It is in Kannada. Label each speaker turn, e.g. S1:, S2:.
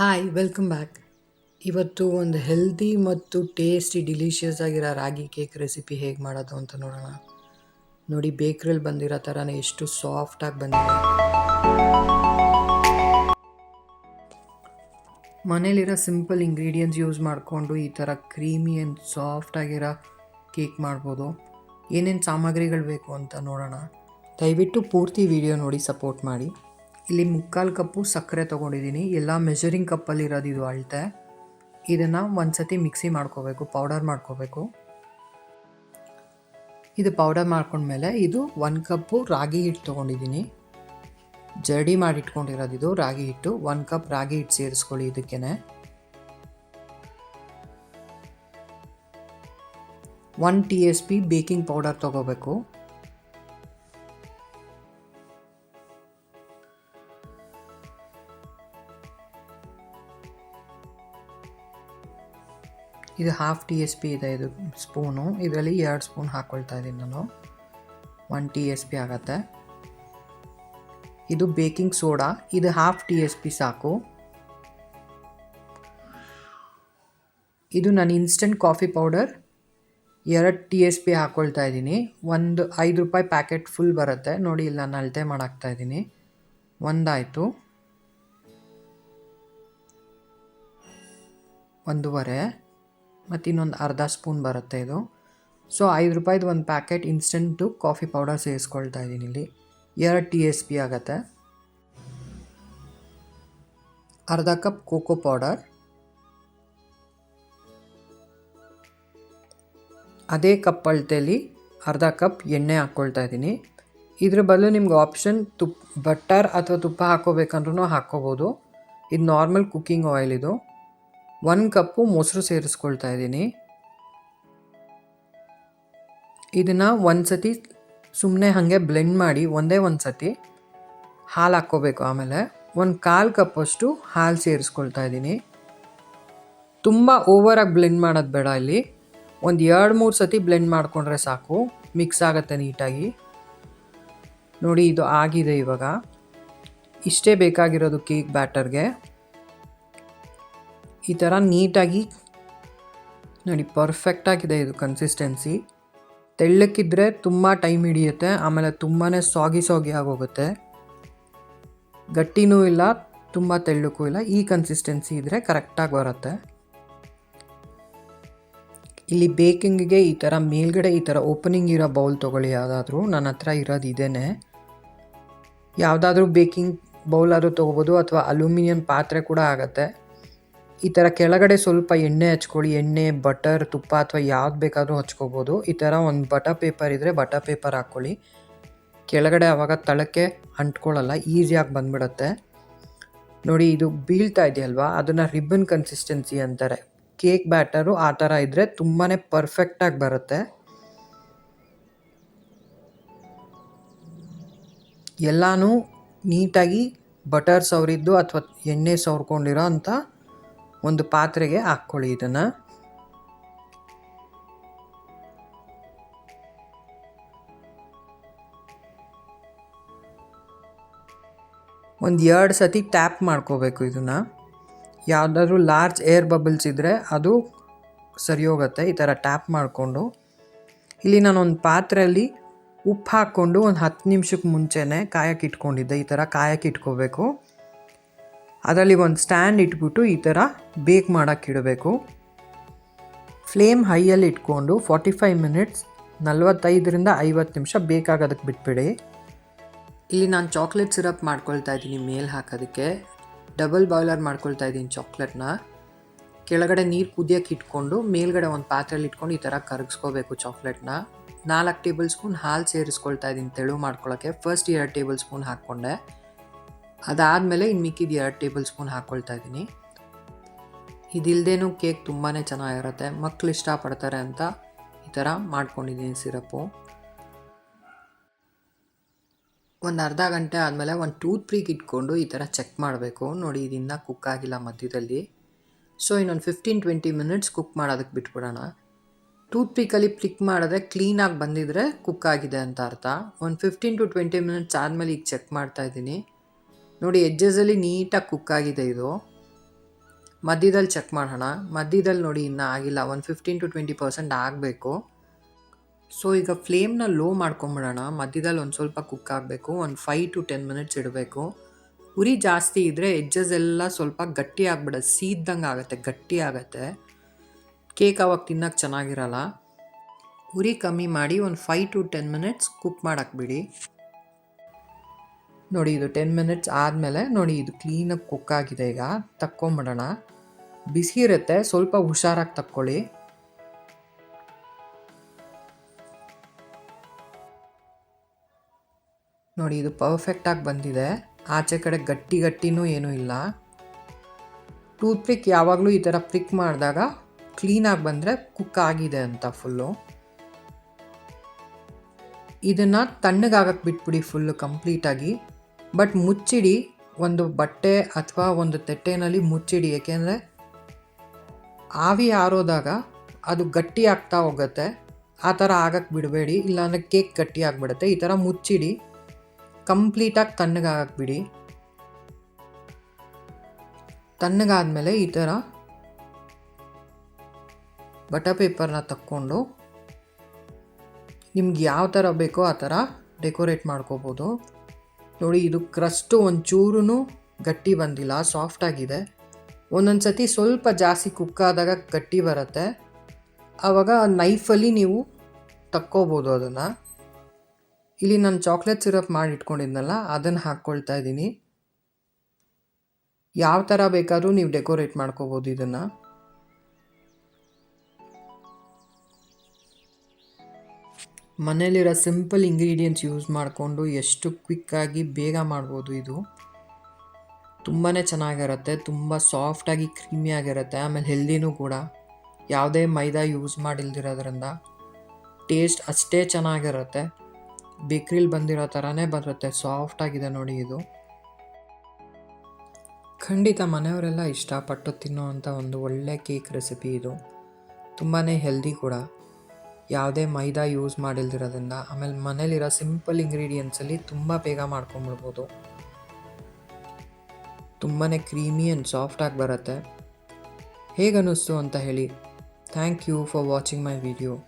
S1: ಹಾಯ್ ವೆಲ್ಕಮ್ ಬ್ಯಾಕ್ ಇವತ್ತು ಒಂದು ಹೆಲ್ದಿ ಮತ್ತು ಟೇಸ್ಟಿ ಡಿಲಿಷಿಯಸ್ ಆಗಿರೋ ರಾಗಿ ಕೇಕ್ ರೆಸಿಪಿ ಹೇಗೆ ಮಾಡೋದು ಅಂತ ನೋಡೋಣ. ನೋಡಿ ಬೇಕ್ರಲ್ಲಿ ಬಂದಿರೋ ಥರನೇ ಎಷ್ಟು ಸಾಫ್ಟಾಗಿ ಬಂದಿದೆ. ಮನೇಲಿರೋ ಸಿಂಪಲ್ ಇಂಗ್ರೀಡಿಯೆಂಟ್ಸ್ ಯೂಸ್ ಮಾಡಿಕೊಂಡು ಈ ಥರ ಕ್ರೀಮಿ ಆ್ಯಂಡ್ ಸಾಫ್ಟಾಗಿರೋ ಕೇಕ್ ಮಾಡ್ಬೋದು. ಏನೇನು ಸಾಮಗ್ರಿಗಳು ಬೇಕು ಅಂತ ನೋಡೋಣ. ದಯವಿಟ್ಟು ಪೂರ್ತಿ ವಿಡಿಯೋ ನೋಡಿ ಸಪೋರ್ಟ್ ಮಾಡಿ. ಇಲ್ಲಿ ಮುಕ್ಕಾಲು ಕಪ್ಪು ಸಕ್ಕರೆ ತೊಗೊಂಡಿದ್ದೀನಿ. ಎಲ್ಲ ಮೆಷರಿಂಗ್ ಕಪ್ಪಲ್ಲಿ ಇರೋದು ಇದು ಅಳತೆ. ಇದನ್ನು ಒಂದು ಸತಿ ಮಿಕ್ಸಿ ಮಾಡ್ಕೋಬೇಕು ಪೌಡರ್ ಮಾಡ್ಕೋಬೇಕು. ಇದು ಪೌಡರ್ ಮಾಡ್ಕೊಂಡ್ಮೇಲೆ ಇದು ಒನ್ ಕಪ್ಪು ರಾಗಿ ಹಿಟ್ಟು ತೊಗೊಂಡಿದ್ದೀನಿ. ಜಡಿ ಮಾಡಿ ಇಟ್ಕೊಂಡಿರೋದು ಇದು, ರಾಗಿ ಹಿಟ್ಟು. ಒನ್ ಕಪ್ ರಾಗಿ ಹಿಟ್ಟು ಸೇರಿಸ್ಕೊಳ್ಳಿ ಇದಕ್ಕೇನೆ. One T S P baking powder ತೊಗೋಬೇಕು. ಇದು ಹಾಫ್ ಟಿ ಎಸ್ ಪಿ ಇದೆ, ಇದು ಸ್ಪೂನು ಇದರಲ್ಲಿ ಎರಡು ಸ್ಪೂನ್ ಹಾಕ್ಕೊಳ್ತಾ ಇದ್ದೀನಿ ನಾನು. ಒನ್ ಟಿ ಎಸ್ ಪಿ ಆಗತ್ತೆ. ಇದು ಬೇಕಿಂಗ್ ಸೋಡಾ ಇದು ಹಾಫ್ ಟಿ ಎಸ್ ಪಿ ಸಾಕು. ಇದು ನಾನು ಇನ್ಸ್ಟೆಂಟ್ ಕಾಫಿ ಪೌಡರ್ ಎರಡು ಟಿ ಎಸ್ ಪಿ ಹಾಕ್ಕೊಳ್ತಾ ಇದ್ದೀನಿ. ಒಂದು ಐದು ರೂಪಾಯಿ ಪ್ಯಾಕೆಟ್ ಫುಲ್ ಬರುತ್ತೆ. ನೋಡಿ, ಇಲ್ಲಿ, ನಾನು ಅಳತೆ ಮಾಡಾಕ್ತಾ ಇದ್ದೀನಿ. ಒಂದಾಯಿತು. ಒಂದೂವರೆ. ಮತ್ತು ಇನ್ನೊಂದು ಅರ್ಧ ಸ್ಪೂನ್ ಬರುತ್ತೆ ಇದು. ಸೊ ಐದು ರೂಪಾಯಿದು ಒಂದು ಪ್ಯಾಕೆಟ್ ಇನ್ಸ್ಟೆಂಟು ಕಾಫಿ ಪೌಡರ್ ಸೇರಿಸ್ಕೊಳ್ತಾ ಇದ್ದೀನಿ ಇಲ್ಲಿ. ಎರಡು ಟಿ ಎಸ್ ಪಿ ಆಗುತ್ತೆ. ಅರ್ಧ ಕಪ್ ಕೋಕೋ ಪೌಡರ್ ಅದೇ ಕಪ್ ಅಳತೆಯಲ್ಲಿ ಅರ್ಧ ಕಪ್ ಎಣ್ಣೆ ಹಾಕ್ಕೊಳ್ತಾ ಇದ್ದೀನಿ. ಇದ್ರ ಬದಲು ನಿಮ್ಗೆ ಆಪ್ಷನ್ ತುಪ್ಪ ಬಟರ್ ಅಥವಾ ತುಪ್ಪ ಹಾಕೋಬೇಕಂದ್ರೂ ಹಾಕ್ಕೋಬೋದು. ಇದು ನಾರ್ಮಲ್ ಕುಕ್ಕಿಂಗ್ ಆಯಿಲ್ ಇದು. ಒಂದು ಕಪ್ಪು ಮೊಸರು ಸೇರಿಸ್ಕೊಳ್ತಾ ಇದ್ದೀನಿ. ಇದನ್ನು ಒಂದು ಸತಿ ಸುಮ್ಮನೆ ಹಾಗೆ ಬ್ಲೆಂಡ್ ಮಾಡಿ ಒಂದೇ ಒಂದು ಸತಿ ಹಾಲು ಹಾಕ್ಕೋಬೇಕು ಆಮೇಲೆ. ಒಂದು ಕಾಲು ಕಪ್ಪಷ್ಟು ಹಾಲು ಸೇರಿಸ್ಕೊಳ್ತಾ ಇದ್ದೀನಿ. ತುಂಬ ಓವರಾಗಿ ಬ್ಲೆಂಡ್ ಮಾಡೋದು ಬೇಡ ಇಲ್ಲಿ. ಒಂದು ಎರಡು ಮೂರು ಸತಿ ಬ್ಲೆಂಡ್ ಮಾಡಿಕೊಂಡ್ರೆ ಸಾಕು. ಮಿಕ್ಸ್ ಆಗುತ್ತೆ ನೀಟಾಗಿ. ನೋಡಿ ಇದು ಆಗಿದೆ ಇವಾಗ. ಇಷ್ಟೇ ಬೇಕಾಗಿರೋದು ಕೇಕ್ ಬ್ಯಾಟರ್ಗೆ ಈ ಥರ ನೀಟಾಗಿ ನೋಡಿ ಪರ್ಫೆಕ್ಟಾಗಿದೆ ಇದು ಕನ್ಸಿಸ್ಟೆನ್ಸಿ ತೆಳ್ಳಕ್ಕಿದ್ರೆ ತುಂಬ ಟೈಮ್ ಹಿಡಿಯುತ್ತೆ, ಆಮೇಲೆ ತುಂಬಾ ಸಾಗಿ ಸಾಗಿ ಆಗೋಗುತ್ತೆ. ಗಟ್ಟಿನೂ ಇಲ್ಲ, ತುಂಬ ತೆಳ್ಳಕ್ಕೂ ಇಲ್ಲ, ಈ ಕನ್ಸಿಸ್ಟೆನ್ಸಿ ಇದ್ದರೆ ಕರೆಕ್ಟಾಗಿ ಬರುತ್ತೆ. ಇಲ್ಲಿ ಬೇಕಿಂಗಿಗೆ ಈ ಥರ ಮೇಲ್ಗಡೆ ಈ ಥರ ಓಪನಿಂಗ್ ಇರೋ ಬೌಲ್ ತೊಗೊಳ್ಳಿ, ಯಾವುದಾದ್ರೂ ನನ್ನ ಹತ್ರ ಇರೋದು ಇದೇನೆ ಯಾವುದಾದ್ರೂ ಬೇಕಿಂಗ್ ಬೌಲ್ ಆದರೂ ತೊಗೋಬೋದು, ಅಥವಾ ಅಲ್ಯೂಮಿನಿಯಂ ಪಾತ್ರೆ ಕೂಡ ಆಗುತ್ತೆ. ಈ ಥರ ಕೆಳಗಡೆ ಸ್ವಲ್ಪ ಎಣ್ಣೆ ಹಚ್ಕೊಳ್ಳಿ, ಎಣ್ಣೆ, ಬಟರ್, ತುಪ್ಪ ಅಥವಾ ಯಾವ್ದು ಬೇಕಾದರೂ ಹಚ್ಕೋಬೋದು. ಈ ಥರ ಒಂದು ಬಟರ್ ಪೇಪರ್ ಇದ್ದರೆ ಬಟರ್ ಪೇಪರ್ ಹಾಕ್ಕೊಳ್ಳಿ. ಕೆಳಗಡೆ ಆವಾಗ ತಳಕ್ಕೆ ಅಂಟ್ಕೊಳ್ಳಲ್ಲ ಈಸಿಯಾಗಿ ಬಂದ್ಬಿಡುತ್ತೆ. ನೋಡಿ, ಇದು ಬೀಳ್ತಾ ಇದೆಯಲ್ವಾ? ಅದನ್ನು ರಿಬ್ಬನ್ ಕನ್ಸಿಸ್ಟೆನ್ಸಿ ಅಂತಾರೆ. ಕೇಕ್ ಬ್ಯಾಟರು ಆ ಥರ ಇದ್ದರೆ ತುಂಬಾ ಪರ್ಫೆಕ್ಟಾಗಿ ಬರುತ್ತೆ. ಎಲ್ಲನೂ ನೀಟಾಗಿ ಬಟರ್ ಸವರಿದ್ದು ಅಥವಾ ಎಣ್ಣೆ ಸವರ್ಕೊಂಡಿರೋ ಅಂಥ ಒಂದು ಪಾತ್ರೆಗೆ ಹಾಕ್ಕೊಳ್ಳಿ ಇದನ್ನು. ಒಂದು ಎರಡು ಸತಿ ಟ್ಯಾಪ್ ಮಾಡ್ಕೋಬೇಕು ಇದನ್ನು. ಯಾವುದಾದ್ರೂ ಲಾರ್ಜ್ ಏರ್ ಬಬಲ್ಸ್ ಇದ್ದರೆ ಅದು ಸರಿ ಹೋಗುತ್ತೆ, ಈ ಥರ ಟ್ಯಾಪ್ ಮಾಡಿಕೊಂಡು. ಇಲ್ಲಿ ನಾನು ಒಂದು ಪಾತ್ರೆಯಲ್ಲಿ ಉಪ್ಪು ಹಾಕ್ಕೊಂಡು ಒಂದು ಹತ್ತು ನಿಮಿಷಕ್ಕೆ ಮುಂಚೆನೇ ಕಾಯಕ್ಕೆ ಇಟ್ಕೊಂಡಿದ್ದೆ, ಈ ಥರ ಕಾಯಕ್ಕೆ ಇಟ್ಕೋಬೇಕು. ಅದರಲ್ಲಿ ಒಂದು ಸ್ಟ್ಯಾಂಡ್ ಇಟ್ಬಿಟ್ಟು ಈ ಥರ ಬೇಕ್ ಮಾಡೋಕ್ಕಿಡಬೇಕು ಫ್ಲೇಮ್ ಹೈಯಲ್ಲಿ ಇಟ್ಕೊಂಡು ಫಾರ್ಟಿ ಫೈವ್ ಮಿನಿಟ್ಸ್, ನಲ್ವತ್ತೈದರಿಂದ ಐವತ್ತು ನಿಮಿಷ ಬೇಕಾಗೋದಕ್ಕೆ ಬಿಟ್ಬಿಡಿ. ಇಲ್ಲಿ ನಾನು ಚಾಕ್ಲೇಟ್ ಸಿರಪ್ ಮಾಡ್ಕೊಳ್ತಾ ಇದ್ದೀನಿ ಮೇಲ್ ಹಾಕೋದಕ್ಕೆ. ಡಬಲ್ ಬಾಯ್ಲರ್ ಮಾಡ್ಕೊಳ್ತಾ ಇದ್ದೀನಿ ಚಾಕ್ಲೇಟ್ನ. ಕೆಳಗಡೆ ನೀರು ಕುದಿಯೋಕೆ ಇಟ್ಕೊಂಡು ಮೇಲ್ಗಡೆ ಒಂದು ಪಾತ್ರೆಯಲ್ಲಿ ಇಟ್ಕೊಂಡು ಈ ಥರ ಕರಗಿಸ್ಕೋಬೇಕು ಚಾಕ್ಲೇಟ್ನ. ನಾಲ್ಕು ಟೇಬಲ್ ಸ್ಪೂನ್ ಹಾಲು ಸೇರಿಸ್ಕೊಳ್ತಾ ಇದ್ದೀನಿ ತೆಳು ಮಾಡ್ಕೊಳ್ಳೋಕ್ಕೆ ಫಸ್ಟ್ ಎರಡು ಟೇಬಲ್ ಸ್ಪೂನ್ ಹಾಕ್ಕೊಂಡೆ. ಅದಾದಮೇಲೆ ಇನ್ನು ಮಿಕ್ಕಿದ ಎರಡು ಟೇಬಲ್ ಸ್ಪೂನ್ ಹಾಕ್ಕೊಳ್ತಾ ಇದ್ದೀನಿ. ಇದಿಲ್ಲದೇನೂ ಕೇಕ್ ತುಂಬಾ ಚೆನ್ನಾಗಿರುತ್ತೆ. ಮಕ್ಕಳು ಇಷ್ಟಪಡ್ತಾರೆ ಅಂತ ಈ ಥರ ಮಾಡ್ಕೊಂಡಿದ್ದೀನಿ ಸಿರಪ್ಪು. ಒಂದು ಅರ್ಧ ಗಂಟೆ ಆದಮೇಲೆ ಒಂದು ಟೂತ್ ಪ್ರೀಕ್ ಇಟ್ಕೊಂಡು ಈ ಥರ ಚೆಕ್ ಮಾಡಬೇಕು. ನೋಡಿ, ಇದನ್ನ ಕುಕ್ ಆಗಿಲ್ಲ ಮಧ್ಯದಲ್ಲಿ. ಸೊ ಇನ್ನೊಂದು ಫಿಫ್ಟೀನ್ ಟ್ವೆಂಟಿ ಮಿನಿಟ್ಸ್ ಕುಕ್ ಮಾಡೋದಕ್ಕೆ ಬಿಟ್ಬಿಡೋಣ. ಟೂತ್ ಪ್ರೀಕಲ್ಲಿ ಪ್ಲಿಕ್ ಮಾಡಿದ್ರೆ ಕ್ಲೀನಾಗಿ ಬಂದಿದ್ರೆ ಕುಕ್ ಆಗಿದೆ ಅಂತ ಅರ್ಥ. ಒಂದು ಫಿಫ್ಟೀನ್ ಟು ಟ್ವೆಂಟಿ ಮಿನಿಟ್ಸ್ ಆದಮೇಲೆ ಈಗ ಚೆಕ್ ಮಾಡ್ತಾ ಇದ್ದೀನಿ. ನೋಡಿ ಎಜ್ಜಸಲ್ಲಿ ನೀಟಾಗಿ ಕುಕ್ ಆಗಿದೆ ಇದು. ಮಧ್ಯದಲ್ಲಿ ಚೆಕ್ ಮಾಡೋಣ. ಮಧ್ಯದಲ್ಲಿ ನೋಡಿ, ಇನ್ನೂ ಆಗಿಲ್ಲ. ಒಂದು ಫಿಫ್ಟೀನ್ ಟು ಟ್ವೆಂಟಿ ಪರ್ಸೆಂಟ್ ಆಗಬೇಕು. ಸೊ ಈಗ ಫ್ಲೇಮ್ನ ಲೋ ಮಾಡ್ಕೊಂಬಿಡೋಣ. ಮಧ್ಯದಲ್ಲಿ ಒಂದು ಸ್ವಲ್ಪ ಕುಕ್ ಆಗಬೇಕು. ಒಂದು ಫೈವ್ ಟು ಟೆನ್ ಮಿನಿಟ್ಸ್ ಇಡಬೇಕು. ಉರಿ ಜಾಸ್ತಿ ಇದ್ದರೆ ಎಜ್ಜಸ್ ಎಲ್ಲ ಸ್ವಲ್ಪ ಗಟ್ಟಿ ಆಗ್ಬಿಡ ಸೀದ್ದಂಗೆ ಆಗುತ್ತೆ. ಗಟ್ಟಿ ಆಗುತ್ತೆ. ಕೇಕ್ ಅವಾಗ ತಿನ್ನೋಕ್ಕೆ ಚೆನ್ನಾಗಿರಲ್ಲ. ಉರಿ ಕಮ್ಮಿ ಮಾಡಿ ಒಂದು five to ten minutes cook ಮಾಡಾಕ್ಬಿಡಿ ನೋಡಿ, ಇದು ಟೆನ್ ಮಿನಿಟ್ಸ್ ಆದಮೇಲೆ ನೋಡಿ, ಇದು ಕ್ಲೀನಾಗಿ ಕುಕ್ ಆಗಿದೆ ಈಗ. ತಕ್ಕೊಂಬಿಡೋಣ. ಬಿಸಿ ಇರುತ್ತೆ, ಸ್ವಲ್ಪ ಹುಷಾರಾಗಿ ತಕ್ಕೊಳ್ಳಿ. ನೋಡಿ, ಇದು ಪರ್ಫೆಕ್ಟಾಗಿ ಬಂದಿದೆ. ಆಚೆ ಕಡೆ ಗಟ್ಟಿ ಗಟ್ಟಿನೂ ಏನೂ ಇಲ್ಲ. ಟೂತ್ ಪಿಕ್ ಯಾವಾಗಲೂ ಈ ಥರ ಪ್ರಿಕ್ ಮಾಡಿದಾಗ ಕ್ಲೀನಾಗಿ ಬಂದರೆ ಕುಕ್ ಆಗಿದೆ ಅಂತ ಫುಲ್ಲು ಇದನ್ನು ತಣ್ಣಗಾಗಕ್ಕೆ ಬಿಟ್ಬಿಡಿ ಫುಲ್ಲು ಕಂಪ್ಲೀಟಾಗಿ ಬಟ್ ಮುಚ್ಚಿಡಿ ಒಂದು ಬಟ್ಟೆ ಅಥವಾ ಒಂದು ತೆಟ್ಟೆನಲ್ಲಿ ಮುಚ್ಚಿಡಿ. ಏಕೆಂದರೆ ಆವಿ ಆರೋದಾಗ ಅದು ಗಟ್ಟಿ ಆಗ್ತಾ ಹೋಗುತ್ತೆ. ಆ ಥರ ಆಗಕ್ಕೆ ಬಿಡಬೇಡಿ. ಇಲ್ಲಾಂದರೆ ಕೇಕ್ ಗಟ್ಟಿ ಆಗಿಬಿಡುತ್ತೆ. ಈ ಥರ ಮುಚ್ಚಿಡಿ. ಕಂಪ್ಲೀಟಾಗಿ ತಣ್ಣಗಾಗಕ್ಕೆ ಬಿಡಿ. ತಣ್ಣಗಾದ್ಮೇಲೆ ಈ ಥರ ಬಟರ್ ಪೇಪರ್ನ ತಕ್ಕೊಂಡು ನಿಮ್ಗೆ ಯಾವ ಥರ ಬೇಕೋ ಆ ಥರ ಡೆಕೋರೇಟ್ ಮಾಡ್ಕೋಬೋದು. ನೋಡಿ, ಇದು ಕ್ರಸ್ಟು ಒಂಚೂರು ಗಟ್ಟಿ ಬಂದಿಲ್ಲ ಸಾಫ್ಟ್ ಆಗಿದೆ. ಒಂದೊಂದು ಸತಿ ಸ್ವಲ್ಪ ಜಾಸ್ತಿ ಕುಕ್ ಆದಾಗ ಗಟ್ಟಿ ಬರುತ್ತೆ. ಆವಾಗ ನೈಫಲ್ಲಿ ನೀವು ತಕ್ಕೋಬೋದು ಅದನ್ನು. ಇಲ್ಲಿ ನಾನು ಚಾಕ್ಲೇಟ್ ಸಿರಪ್ ಮಾಡಿ ಇಟ್ಕೊಂಡಿದ್ನಲ್ಲ ಅದನ್ನು ಹಾಕ್ಕೊಳ್ತಾ ಇದ್ದೀನಿ. ಯಾವ ಥರ ಬೇಕಾದರೂ ನೀವು ಡೆಕೋರೇಟ್ ಮಾಡ್ಕೋಬೋದು ಇದನ್ನು. ಮನೇಲಿರೋ ಸಿಂಪಲ್ ಇಂಗ್ರೀಡಿಯೆಂಟ್ಸ್ ಯೂಸ್ ಮಾಡಿಕೊಂಡು ಎಷ್ಟು ಕ್ವಿಕ್ಕಾಗಿ ಬೇಗ ಮಾಡ್ಬೋದು ಇದು. ತುಂಬಾ ಚೆನ್ನಾಗಿರುತ್ತೆ, ತುಂಬ ಸಾಫ್ಟಾಗಿ ಕ್ರೀಮಿಯಾಗಿರುತ್ತೆ ಆಮೇಲೆ ಹೆಲ್ದಿನೂ ಕೂಡ. ಯಾವುದೇ ಮೈದಾ ಯೂಸ್ ಮಾಡಿಲ್ದಿರೋದ್ರಿಂದ ಟೇಸ್ಟ್ ಅಷ್ಟೇ ಚೆನ್ನಾಗಿರುತ್ತೆ. ಬೇಕ್ರಿಲಿ ಬಂದಿರೋ ಥರನೇ ಬರುತ್ತೆ ಸಾಫ್ಟಾಗಿದೆ ನೋಡಿ ಇದು. ಖಂಡಿತ ಮನೆಯವರೆಲ್ಲ ಇಷ್ಟಪಟ್ಟು ತಿನ್ನುವಂಥ ಒಂದು ಒಳ್ಳೆ ಕೇಕ್ ರೆಸಿಪಿ ಇದು. ತುಂಬಾ ಹೆಲ್ದಿ ಕೂಡ. ಯಾವುದೇ ಮೈದಾ ಯೂಸ್ ಮಾಡಿಲ್ದಿರೋದ್ರಿಂದ, ಆಮೇಲೆ ಮನೇಲಿರೋ ಸಿಂಪಲ್ ಇಂಗ್ರೀಡಿಯೆಂಟ್ಸಲ್ಲಿ ತುಂಬ ಬೇಗ ಮಾಡ್ಕೊಂಬಿಡ್ಬೋದು. ತುಂಬಾ ಕ್ರೀಮಿ ಆ್ಯಂಡ್ ಸಾಫ್ಟಾಗಿ ಬರುತ್ತೆ. ಹೇಗೆ ಅನ್ನಿಸ್ತು ಅಂತ ಹೇಳಿ. Thank you for watching my video.